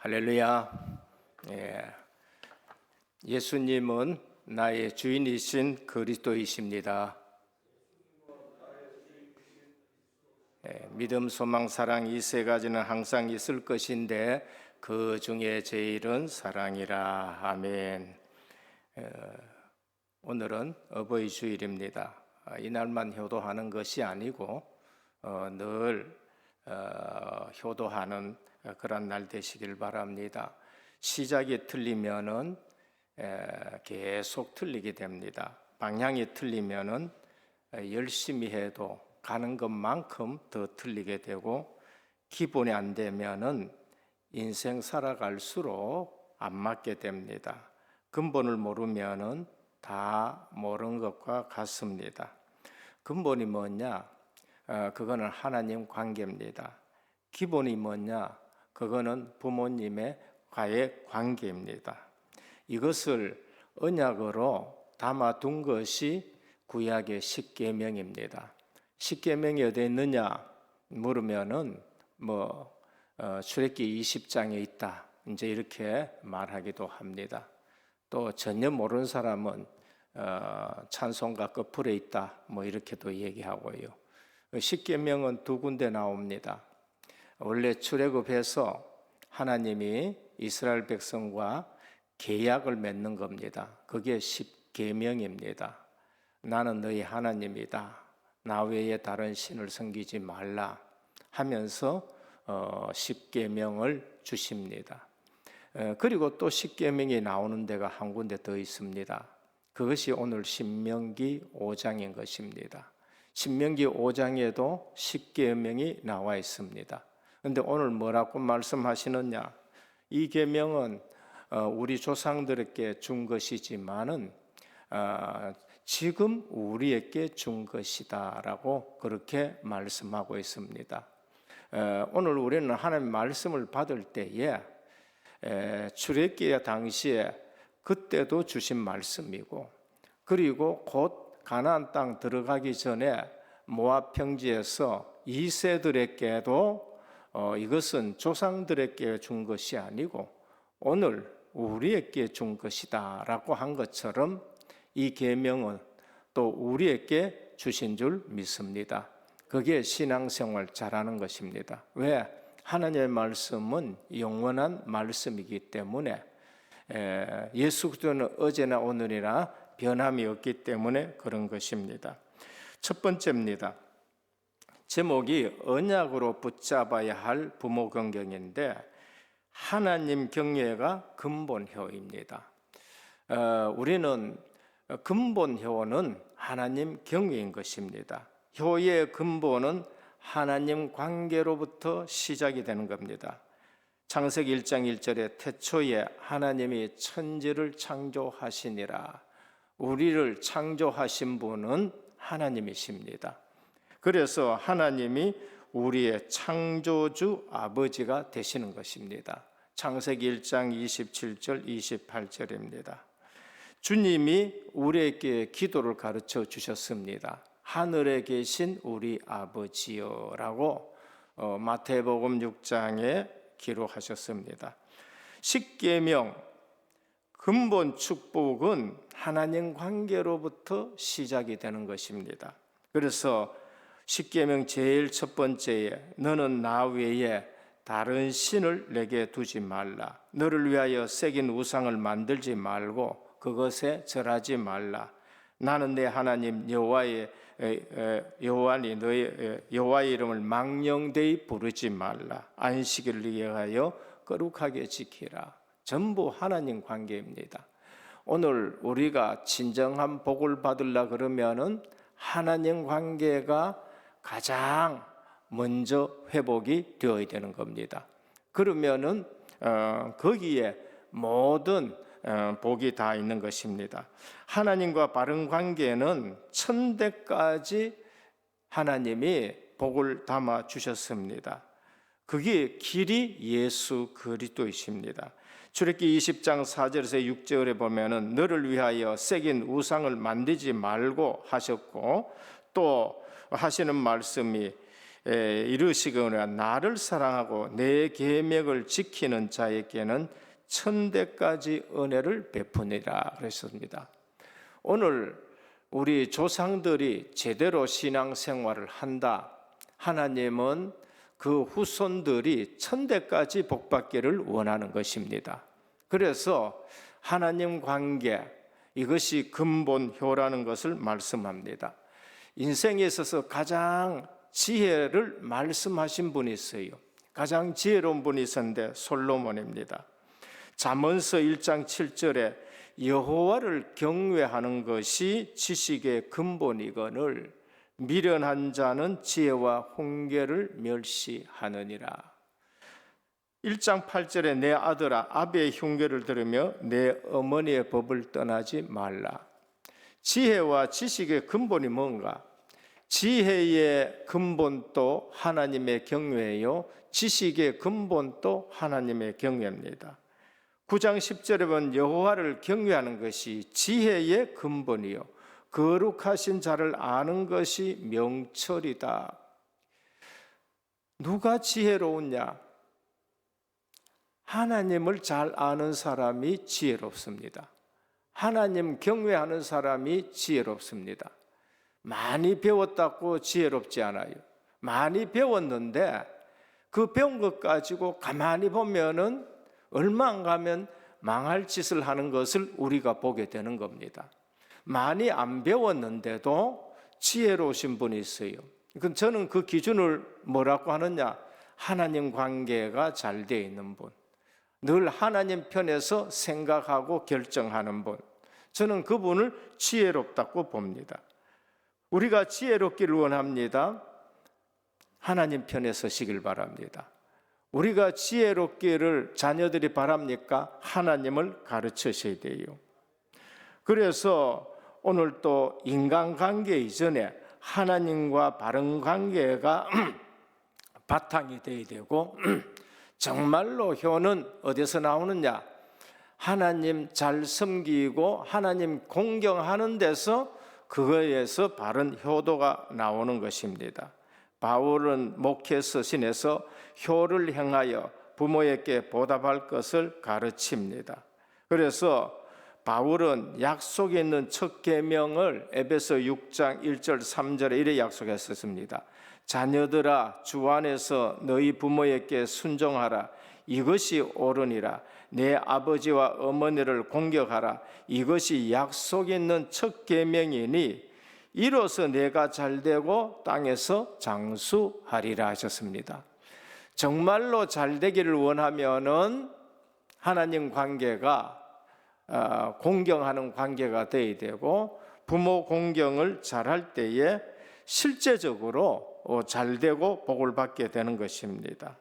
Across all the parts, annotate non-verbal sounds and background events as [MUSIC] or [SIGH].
할렐루야. 예. 예수님은 나의 주인이신 그리스도이십니다. 예, 믿음, 소망, 사랑 이 세 가지는 항상 있을 것인데 그 중에 제일은 사랑이라. 아멘. 어, 오늘은 어버이 주일입니다. 아, 이날만 효도하는 것이 아니고 어, 늘 어, 효도하는 그런 날 되시길 바랍니다. 시작이 틀리면은 에, 계속 틀리게 됩니다. 방향이 틀리면은 에, 열심히 해도 가는 것만큼 더 틀리게 되고 기본이 안 되면은 인생 살아갈수록 안 맞게 됩니다. 근본을 모르면은 다 모르는 것과 같습니다. 근본이 뭐냐? 어, 그거는 하나님 관계입니다. 기본이 뭐냐? 그거는 부모님의 과의 관계입니다. 이것을 언약으로 담아둔 것이 구약의 십계명입니다. 십계명이 어디 있느냐 물으면은 뭐 어, 출애기 20장에 있다. 이제 이렇게 말하기도 합니다. 또 전혀 모르는 사람은 어, 찬송가 끝풀에 있다. 뭐 이렇게도 얘기하고요. 십계명은 두 군데 나옵니다. 원래 출애굽해서 하나님이 이스라엘 백성과 계약을 맺는 겁니다. 그게 십계명입니다. 나는 너희 하나님이다. 나 외에 다른 신을 섬기지 말라 하면서 어, 십계명을 주십니다. 그리고 또 십계명이 나오는 데가 한 군데 더 있습니다. 그것이 오늘 신명기 5장인 것입니다. 신명기 5장에도 십계명이 나와 있습니다. 근데 오늘 뭐라고 말씀하시느냐? 이 계명은 어, 우리 조상들에게 준 것이지만은 어, 지금 우리에게 준 것이다라고 그렇게 말씀하고 있습니다. 어, 오늘 우리는 하나님 말씀을 받을 때에 출애굽기 당시에 그때도 주신 말씀이고 그리고 곧 가나안 땅 들어가기 전에 모압 평지에서 이세들에게도 어, 이것은 조상들에게 준 것이 아니고 오늘 우리에게 준 것이다라고 한 것처럼 이 계명은 또 우리에게 주신 줄 믿습니다. 그게 신앙생활 잘하는 것입니다. 왜? 하나님의 말씀은 영원한 말씀이기 때문에 예수 그리스도는 어제나 오늘이나 변함이 없기 때문에 그런 것입니다. 첫 번째입니다. 제목이 언약으로 붙잡아야 할 부모 경경인데 하나님 경외가 근본 효입니다. 어, 우리는 근본 효는 하나님 경외인 것입니다. 효의 근본은 하나님 관계로부터 시작이 되는 겁니다. 창세기 1장 1절에 태초에 하나님이 천지를 창조하시니라. 우리를 창조하신 분은 하나님이십니다. 그래서 하나님이 우리의 창조주 아버지가 되시는 것입니다. 창세기 1장 27절 28절입니다. 주님이 우리에게 기도를 가르쳐 주셨습니다. 하늘에 계신 우리 아버지여라고 어, 마태복음 6장에 기록하셨습니다. 십계명 근본 축복은 하나님 관계로부터 시작이 되는 것입니다. 그래서 십계명 제일 첫 번째에 너는 나 외에 다른 신을 내게 두지 말라. 너를 위하여 새긴 우상을 만들지 말고 그것에 절하지 말라. 나는 내 하나님 여호와의 여호와니 너의 여호와의 이름을 망령되이 부르지 말라. 안식일을 위하여 거룩하게 지키라. 전부 하나님 관계입니다. 오늘 우리가 진정한 복을 받으려 그러면은 하나님 관계가 가장 먼저 회복이 되어야 되는 겁니다. 그러면은 어, 거기에 모든 어, 복이 다 있는 것입니다. 하나님과 바른 관계는 천대까지 하나님이 복을 담아 주셨습니다. 그게 길이 예수 그리스도이십니다. 출애기 20장 4절에서 6절에 보면은 너를 위하여 새긴 우상을 만들지 말고 하셨고 또 하시는 말씀이 에, 이르시거나 나를 사랑하고 내 계명을 지키는 자에게는 천대까지 은혜를 베푸니라 그랬습니다. 오늘 우리 조상들이 제대로 신앙생활을 한다. 하나님은 그 후손들이 천대까지 복받기를 원하는 것입니다. 그래서 하나님 관계 이것이 근본효라는 것을 말씀합니다. 인생에 있어서 가장 지혜를 말씀하신 분이 있어요. 가장 지혜로운 분이 있었는데 솔로몬입니다. 잠언서 1장 7절에 여호와를 경외하는 것이 지식의 근본이거늘 미련한 자는 지혜와 훈계를 멸시하느니라. 1장 8절에 내 아들아 아비의 흉계를 들으며 내 어머니의 법을 떠나지 말라. 지혜와 지식의 근본이 뭔가? 지혜의 근본도 하나님의 경외요. 지식의 근본도 하나님의 경외입니다. 9장 10절에 보면 여호와를 경외하는 것이 지혜의 근본이요. 거룩하신 자를 아는 것이 명철이다. 누가 지혜로우냐? 하나님을 잘 아는 사람이 지혜롭습니다. 하나님 경외하는 사람이 지혜롭습니다. 많이 배웠다고 지혜롭지 않아요. 많이 배웠는데 그 배운 것 가지고 가만히 보면은 얼마 안 가면 망할 짓을 하는 것을 우리가 보게 되는 겁니다. 많이 안 배웠는데도 지혜로우신 분이 있어요. 그 저는 그 기준을 뭐라고 하느냐? 하나님 관계가 잘 되어 있는 분. 늘 하나님 편에서 생각하고 결정하는 분. 저는 그분을 지혜롭다고 봅니다. 우리가 지혜롭기를 원합니다. 하나님 편에 서시길 바랍니다. 우리가 지혜롭기를 자녀들이 바랍니까? 하나님을 가르치셔야 돼요. 그래서 오늘 또 인간관계 이전에 하나님과 바른 관계가 [CLEARS THROAT] 바탕이 돼야 되고 [CLEARS THROAT] 정말로 효는 어디서 나오느냐? 하나님 잘 섬기고 하나님 공경하는 데서 그거에서 바른 효도가 나오는 것입니다. 바울은 목회 서 신에서 효를 행하여 부모에게 보답할 것을 가르칩니다. 그래서 바울은 약속에 있는 첫 계명을 에베소 6장 1절 3절에 이래 약속했었습니다. 자녀들아 주 안에서 너희 부모에게 순종하라 이것이 옳으니라 내 아버지와 어머니를 공격하라 이것이 약속 있는 첫 계명이니 이로써 내가 잘되고 땅에서 장수하리라 하셨습니다. 정말로 잘되기를 원하면은 하나님 관계가 어, 공경하는 관계가 되어야 되고 부모 공경을 잘할 때에 실제적으로 어, 잘되고 복을 받게 되는 것입니다.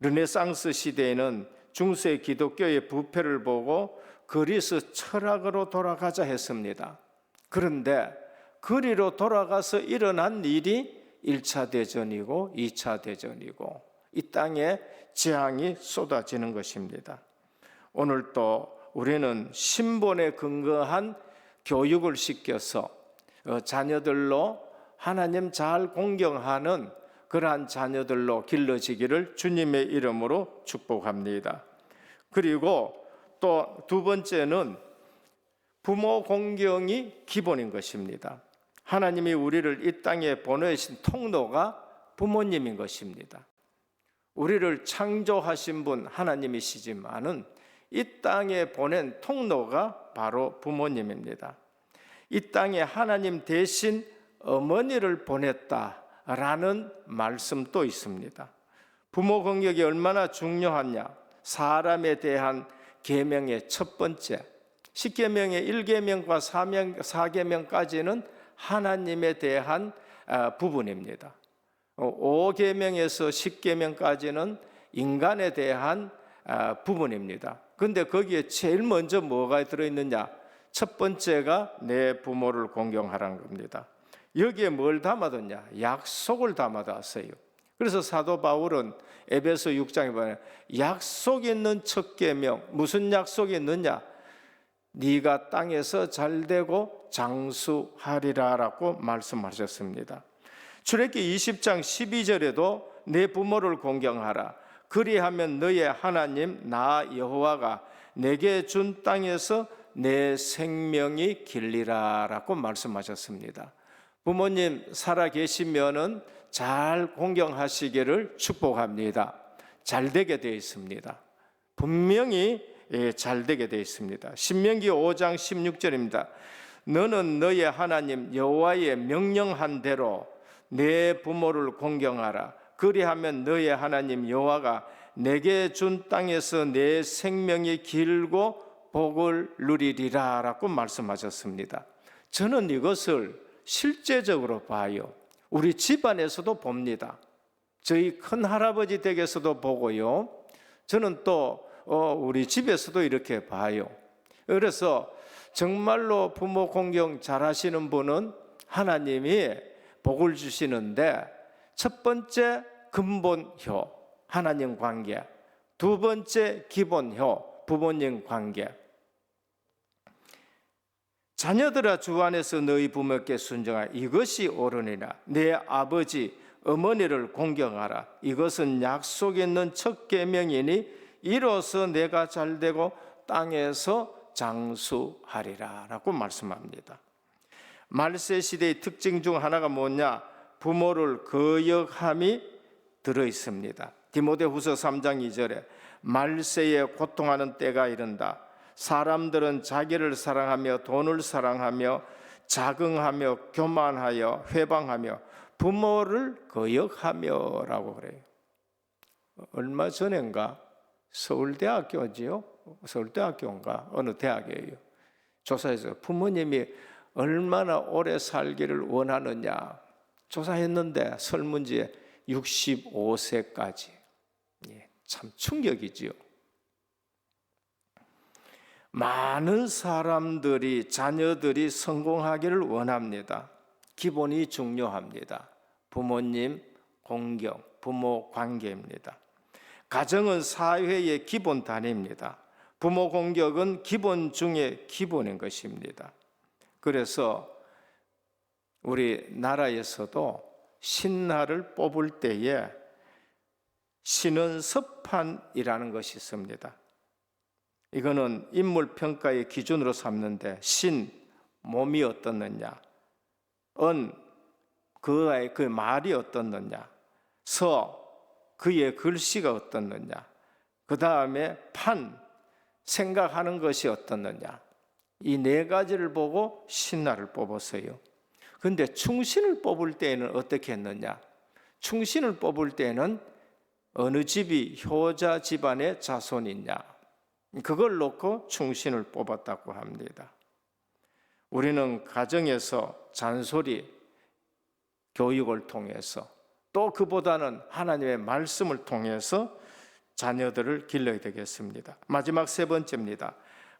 르네상스 시대에는 중세 기독교의 부패를 보고 그리스 철학으로 돌아가자 했습니다. 그런데 그리로 돌아가서 일어난 일이 1차 대전이고 2차 대전이고 이 땅에 재앙이 쏟아지는 것입니다. 오늘 또 우리는 신본에 근거한 교육을 시켜서 어, 자녀들로 하나님 잘 공경하는 그러한 자녀들로 길러지기를 주님의 이름으로 축복합니다. 그리고 또 두 번째는 부모 공경이 기본인 것입니다. 하나님이 우리를 이 땅에 보내신 통로가 부모님인 것입니다. 우리를 창조하신 분 하나님이시지만은 이 땅에 보낸 통로가 바로 부모님입니다. 이 땅에 하나님 대신 어머니를 보냈다라는 말씀도 있습니다. 부모 공격이 얼마나 중요하냐? 사람에 대한 계명의 첫 번째, 십계명의 1계명과 4계명까지는 하나님에 대한 아, 부분입니다. 5계명에서 10계명까지는 인간에 대한 아, 부분입니다. 근데 거기에 제일 먼저 뭐가 들어있느냐? 첫 번째가 내 부모를 공경하라는 겁니다. 여기에 뭘 담아뒀냐? 약속을 담아뒀어요. 그래서 사도 바울은 에베소 6장에 보면 약속 있는 첫 계명 무슨 약속이 있느냐? 네가 땅에서 잘 되고 장수하리라라고 말씀하셨습니다. 출애기 20장 12절에도 내 부모를 공경하라. 그리하면 너의 하나님 나 여호와가 내게 준 땅에서 내 생명이 길리라라고 말씀하셨습니다. 부모님 살아 계시면은 잘 공경하시기를 축복합니다. 잘 되게 되어 있습니다. 분명히 예, 잘 되게 되어 있습니다. 신명기 5장 16절입니다. 너는 너의 하나님 여호와의 명령한 대로 내 부모를 공경하라. 그리하면 너의 하나님 여호와가 내게 준 땅에서 내 생명이 길고 복을 누리리라라고 말씀하셨습니다. 저는 이것을 실제적으로 봐요. 우리 집안에서도 봅니다. 저희 큰 할아버지 댁에서도 보고요. 저는 또 어, 우리 집에서도 이렇게 봐요. 그래서 정말로 부모 공경 잘하시는 분은 하나님이 복을 주시는데 첫 번째 근본효 하나님 관계, 두 번째 기본효 부모님 관계. 자녀들아 주 안에서 너희 부모께 순종하라 이것이 옳으니라 내 아버지 어머니를 공경하라 이것은 약속 있는 첫 계명이니 이로써 내가 잘되고 땅에서 장수하리라라고 말씀합니다. 말세 시대의 특징 중 하나가 뭐냐? 부모를 거역함이 들어 있습니다. 디모데후서 3장 2절에 말세에 고통하는 때가 이른다. 사람들은 자기를 사랑하며 돈을 사랑하며 자긍하며 교만하여 회방하며 부모를 거역하며라고 그래요. 얼마 전인가 서울대학교지요. 서울대학교인가 어느 대학이에요. 조사해서 부모님이 얼마나 오래 살기를 원하느냐 조사했는데 설문지에 65세까지 예, 참 충격이지요. 많은 사람들이 자녀들이 성공하기를 원합니다. 기본이 중요합니다. 부모님 공경, 부모 관계입니다. 가정은 사회의 기본 단위입니다. 부모 공격은 기본 중에 기본인 것입니다. 그래서 우리 나라에서도 신하를 뽑을 때에 신은 서판이라는 것이 있습니다. 이거는 인물 평가의 기준으로 삼는데 신 몸이 어떻느냐, 은 그의 그 말이 어떻느냐, 서 그의 글씨가 어떻느냐, 그 다음에 판 생각하는 것이 어떻느냐, 이 네 가지를 보고 신하를 뽑았어요. 근데 충신을 뽑을 때에는 어떻게 했느냐? 충신을 뽑을 때는 어느 집이 효자 집안의 자손이냐? 그걸 놓고 충신을 뽑았다고 합니다. 우리는 가정에서 잔소리, 교육을 통해서 또 그보다는 하나님의 말씀을 통해서 자녀들을 길러야 되겠습니다. 마지막 세 번째입니다.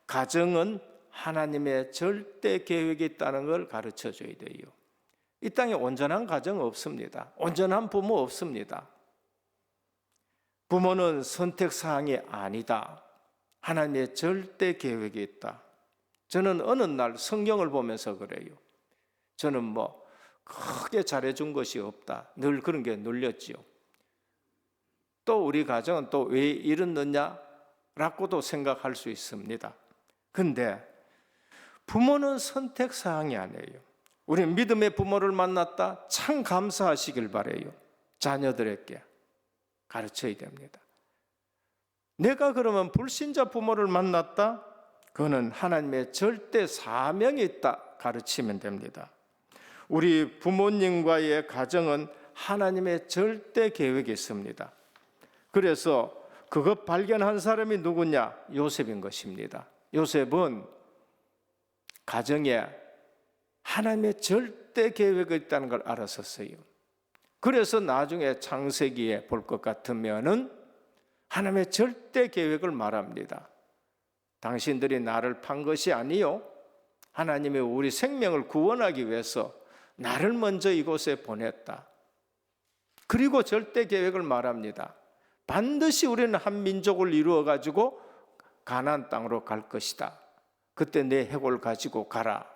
가정은 하나님의 절대 계획이 있다는 걸 가르쳐 줘야 돼요. 이 땅에 온전한 가정 없습니다. 온전한 부모 없습니다. 부모는 선택 사항이 아니다. 하나님의 절대 계획이 있다. 저는 어느 날 성경을 보면서 그래요. 저는 뭐 크게 잘해준 것이 없다. 늘 그런 게 눌렸지요. 또 우리 가정은 또 왜 이렇느냐? 라고도 생각할 수 있습니다. 근데 부모는 선택 사항이 아니에요. 우리 믿음의 부모를 만났다 참 감사하시길 바래요. 자녀들에게 가르쳐야 됩니다. 내가 그러면 불신자 부모를 만났다? 그거는 하나님의 절대 사명이 있다 가르치면 됩니다. 우리 부모님과의 가정은 하나님의 절대 계획이 있습니다. 그래서 그것 발견한 사람이 누구냐? 요셉인 것입니다. 요셉은 가정에 하나님의 절대 계획이 있다는 걸 알았었어요. 그래서 나중에 창세기에 볼 것 같으면은 하나님의 절대 계획을 말합니다. 당신들이 나를 판 것이 아니요. 하나님의 우리 생명을 구원하기 위해서 나를 먼저 이곳에 보냈다. 그리고 절대 계획을 말합니다. 반드시 우리는 한 민족을 이루어 가지고 가나안 땅으로 갈 것이다. 그때 내 해골 가지고 가라.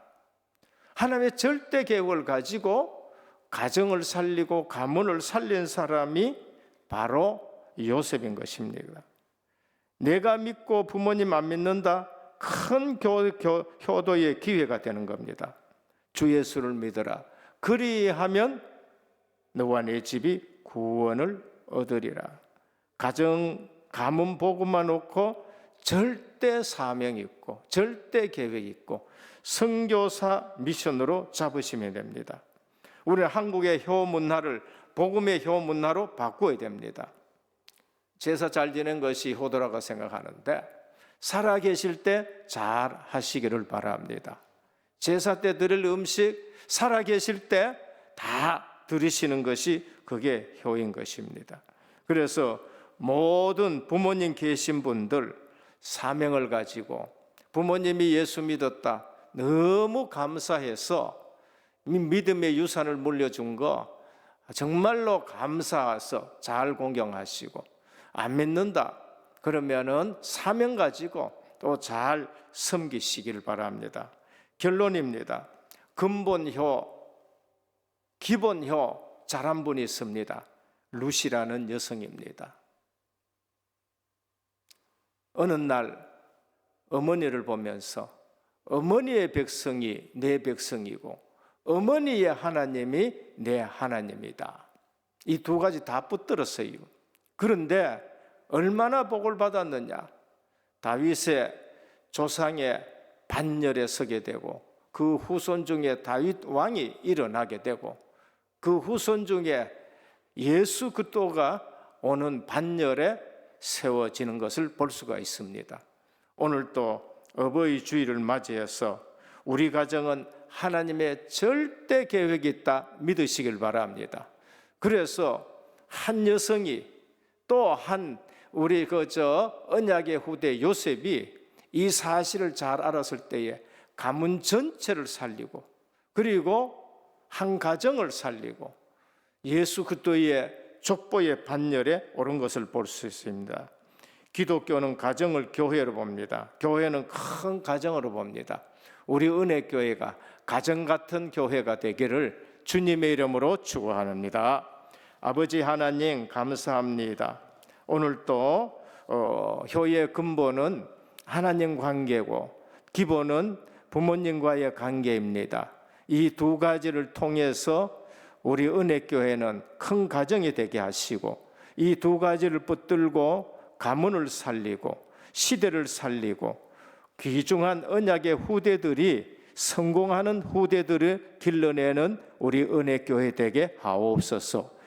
하나님의 절대 계획을 가지고 가정을 살리고 가문을 살린 사람이 바로 요셉인 것입니다. 내가 믿고 부모님 안 믿는다. 큰 교, 교, 효도의 기회가 되는 겁니다. 주 예수를 믿어라. 그리하면 너와 내 집이 구원을 얻으리라. 가정 가문 복음만 놓고 절대 사명 있고 절대 계획 있고 선교사 미션으로 잡으시면 됩니다. 우리는 한국의 효 문화를 복음의 효 문화로 바꾸어야 됩니다. 제사 잘 지낸 것이 효도라고 생각하는데 살아 계실 때 잘 하시기를 바랍니다. 제사 때 드릴 음식 살아 계실 때 다 드리시는 것이 그게 효인 것입니다. 그래서 모든 부모님 계신 분들 사명을 가지고 부모님이 예수 믿었다. 너무 감사해서 믿음의 유산을 물려준 거 정말로 감사해서 잘 공경하시고 안 믿는다. 그러면은 사명 가지고 또 잘 섬기시길 바랍니다. 결론입니다. 근본효, 기본효 잘한 분이 있습니다. 루시라는 여성입니다. 어느 날 어머니를 보면서 어머니의 백성이 내 백성이고 어머니의 하나님이 내 하나님이다. 이 두 가지 다 붙들었어요. 그런데 얼마나 복을 받았느냐? 다윗의 조상의 반열에 서게 되고 그 후손 중에 다윗 왕이 일어나게 되고 그 후손 중에 예수 그리스도가 오는 반열에 세워지는 것을 볼 수가 있습니다. 오늘 또 어버이 주일을 맞이해서 우리 가정은 하나님의 절대 계획이 있다 믿으시길 바랍니다. 그래서 한 여성이 또 한 우리 그 저 언약의 후대 요셉이 이 사실을 잘 알았을 때에 가문 전체를 살리고 그리고 한 가정을 살리고 예수 그리스도의 족보의 반열에 오른 것을 볼 수 있습니다. 기독교는 가정을 교회로 봅니다. 교회는 큰 가정으로 봅니다. 우리 은혜 교회가 가정 같은 교회가 되기를 주님의 이름으로 축원합니다. 아버지 하나님 감사합니다. 오늘 또 어, 효의 근본은 하나님 관계고 기본은 부모님과의 관계입니다. 이 두 가지를 통해서 우리 은혜교회는 큰 가정이 되게 하시고 이 두 가지를 붙들고 가문을 살리고 시대를 살리고 귀중한 언약의 후대들이 성공하는 후대들을 길러내는 우리 은혜교회 되게 하옵소서